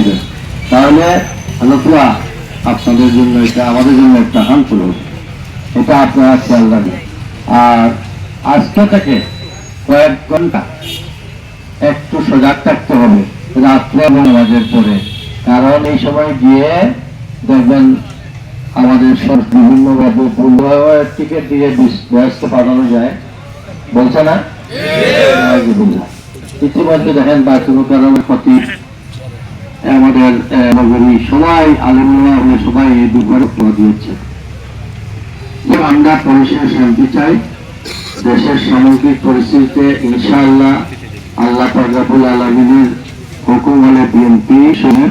চাইবেন তাহলে আলোচনা আপনাদের জন্য এটা আমাদের জন্য একটা হানফুল হবে এটা আপনারা খেয়াল রাখবেন। আর আজকে থেকে কয়েক ঘণ্টা একটু সজাগ থাকতে হবে রাত্রে এবং নামাজের পরে। কারণ এই সময় গিয়ে দেখবেন আমাদের সব বিভিন্ন ভাবে টিকিট দিয়ে ব্যস্ত পাঠানো যায়। বলছে না? ইতিমধ্যে দেখেন বাথরুম কারণে ক্ষতি আমাদের নগরী সবাই আলমুল্লাহ সবাই এই করে দিয়েছে। আমরা পরিষেবা শান্তি চাই, দেশের সামগ্রিক পরিস্থিতিতে ইনশাআল্লাহ আল্লাহ পাকাবুল আলমিনের হুকুম বিএনপি শুনে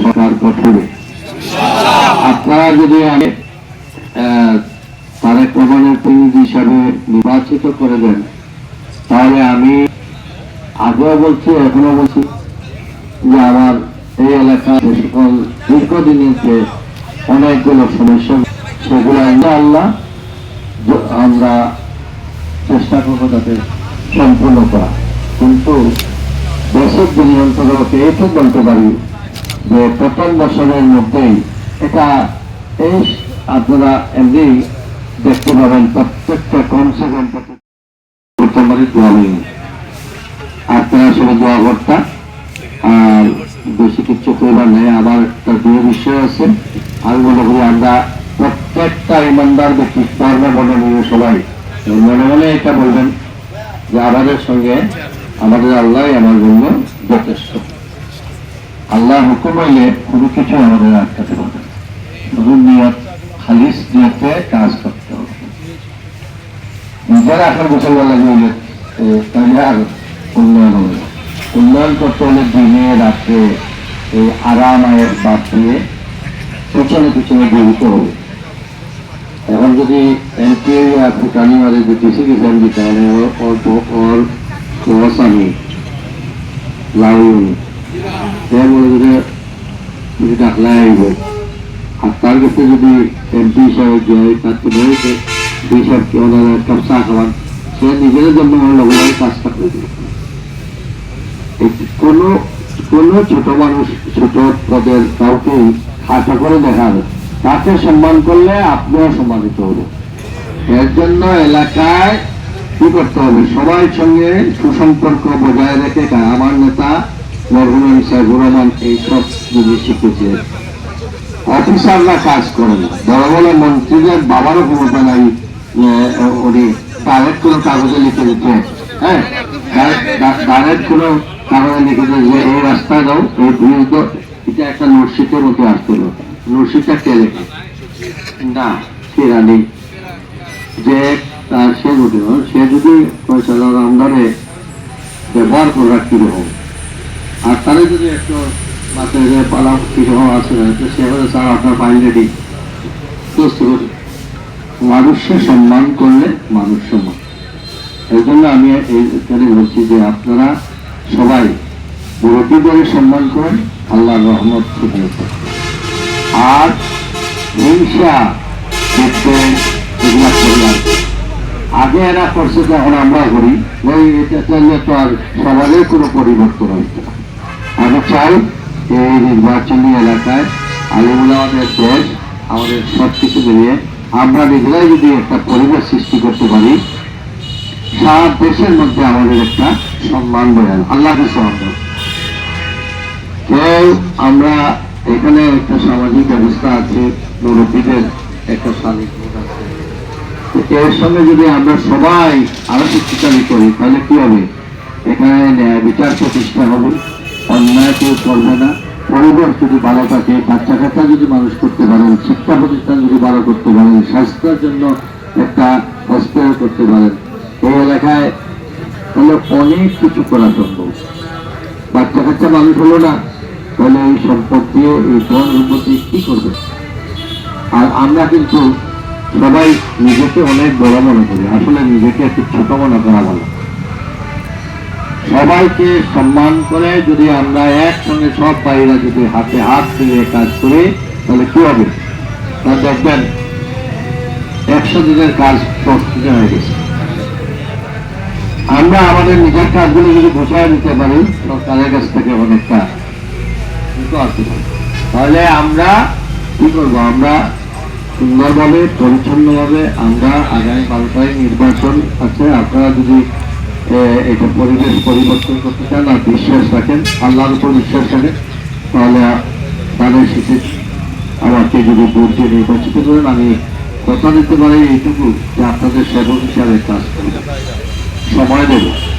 সরকার গঠবে আপনারা যদি আমি তারেক রহমানের প্রতিনিধি হিসাবে নির্বাচিত করে দেন, তাহলে আমি আগেও বলছি এখনও বলছি যে আমার দীর্ঘদিনের অনেকগুলো সমস্যা সেগুলো আল্লাহ আমরা চেষ্টা করব তাতে সম্পূর্ণ করা কিন্তু দেশের যে নিয়ন্ত্রণকে এটুকু বলতে পারি যে প্রথম বছরের মধ্যেই এটা এই আপনারা এমনি দেখতে পাবেন প্রত্যেকটা কমসে কম প্রথমবারই আপনারা সবাই দোয়া করতাম আর বেশি কিছু করবার নেই, আবার একটা দুই বিষয় আছে আমি মনে করি আমরা প্রত্যেকটা ইমানদার ব্যক্তি কর্মে মনে নিয়ে সবাই মনে মনে এটা বলবেন যে আমাদের সঙ্গে আমাদের আল্লাহ আমার জন্য যথেষ্ট আল্লাহ হুকুম হইলে কোনো কিছু আমাদের আটকাতে পারবে। শুধু নিয়ত খালিস নিয়তে কাজ করতে হবে নিজের এখন মুসলমান লাগিয়ে তাহলে আর উন্নয়ন হবে। উন্নয়ন করতে হলে দিনে রাত্রে এই আরাম আয়ের বাদ দিয়ে পিছনে পিছনে জড়িত হবে এখন যদি এমপি আর ভুটানি মারে যে কৃষি কিষান দিতে তাহলে ওর ওর ওর খরচ আমি লাউন সে বলে যদি যদি ডাকলাই আইব আর তার কাছে যদি এমপি হিসাবে যায় তার তো রয়েছে দুই সব কি ওনারা কাপ চা খাওয়ান সে নিজের জন্য লগে লগে কাজটা করে দিবে এই কোনো কোনো ছোট মানুষ, ছোট পদের কাউকে আশা করে দেখা যায় তাকে সম্মান করলে আপনিও সম্মানিত হবে এর জন্য এলাকায় কি করতে হবে? সবাই সঙ্গে সুসম্পর্ক বজায় রেখে আমার নেতা মরহুমান সাহেবুর রহমান এইসব জিনিস শিখেছে। অফিসাররা কাজ করেন বড় বড় মন্ত্রীদের বাবারও ক্ষমতা নাই উনি ডাইরেক্ট কোনো কাগজে লিখে দিতে। হ্যাঁ? ডাইরেক্ট কোনো কাগজে লিখে যে এই রাস্তায় যাও এই দাও, এটা একটা নোটশিটের মধ্যে আসছিল নোটশিটটা কে লেখে? না, সে রানি। যে তার সে যদি সে যদি পয়সা আমদারে ব্যবহার করা কীরকম আর তারা যদি একটু মাথায় যে পালা কীরকম আছে, তো সেভাবে স্যার, আপনার ফাইল রেডি মানুষকে সম্মান করলে মানুষ সম্মান এই জন্য আমি এখানে বলছি যে আপনারা সবাই মুরব্বীদের সম্মান করেন আল্লাহ রহমত আর হিংসা দেখবেন করলাম আগে এরা করছে যখন আমরা করি, ওই এটা চাইলে তো আর সবারই কোনো পরিবর্তন হইতে না। আমি চাই এই নির্বাচনী এলাকায় আলিমুল্লাহ আমাদের দেশ আমাদের সব কিছু মিলিয়ে আমরা নিজেরাই যদি একটা পরিবেশ সৃষ্টি করতে পারি সারা দেশের মধ্যে আমাদের একটা সম্মান বেড়াল আল্লাহ সম্মান কেউ আমরা এখানে একটা সামাজিক ব্যবস্থা আছে, মুরব্বীদের একটা তো এর সঙ্গে যদি আমরা সবাই আরও শক্তিশালী করি, তাহলে কি হবে? এখানে ন্যায় বিচার প্রতিষ্ঠা হবে, অন্যায় কেউ করবে না। পরিবার যদি ভালো থাকে বাচ্চা কাচ্চা যদি মানুষ করতে পারেন, শিক্ষা প্রতিষ্ঠান যদি ভালো করতে পারেন, স্বাস্থ্যের জন্য একটা হসপিটাল করতে পারেন। এই এলাকায় হলে অনেক কিছু করা সম্ভব। বাচ্চা কাচ্চা মানুষ হলো না, তাহলে এই সম্পদ দিয়ে এই ধন সম্পত্তি কি করবে? আর আমরা কিন্তু সবাই নিজেকে অনেক বড় মনে করি, আসলে নিজেকে একটু ছোট মনে করা ভালো। সবাইকে সম্মান করে যদি আমরা একসঙ্গে সব বাইরা যদি হাতে হাত দিয়ে কাজ করি, তাহলে কি হবে? তা দেখবেন, একশো দিনের কাজ প্রস্তুতি হয়ে গেছে। আমরা আমাদের নিজের কাজগুলো যদি গুছায় নিতে পারি সরকারের কাছ থেকে অনেকটা। তাহলে আমরা কি করব? আমরা সুন্দরভাবে, পরিচ্ছন্নভাবে আমরা আগামী বারোটায় নির্বাচন আছে। আপনারা যদি এটা পরিবেশ পরিবর্তন করতে চান, আর বিশ্বাস রাখেন, আল্লাহর উপর বিশ্বাস রাখেন, তাহলে তাদের শেষে আমাকে যদি ভোট দিয়ে নির্বাচিত করেন, আমি কথা দিতে পারি এইটুকু যে আপনাদের সেবক হিসাবে কাজ করব সময় দেব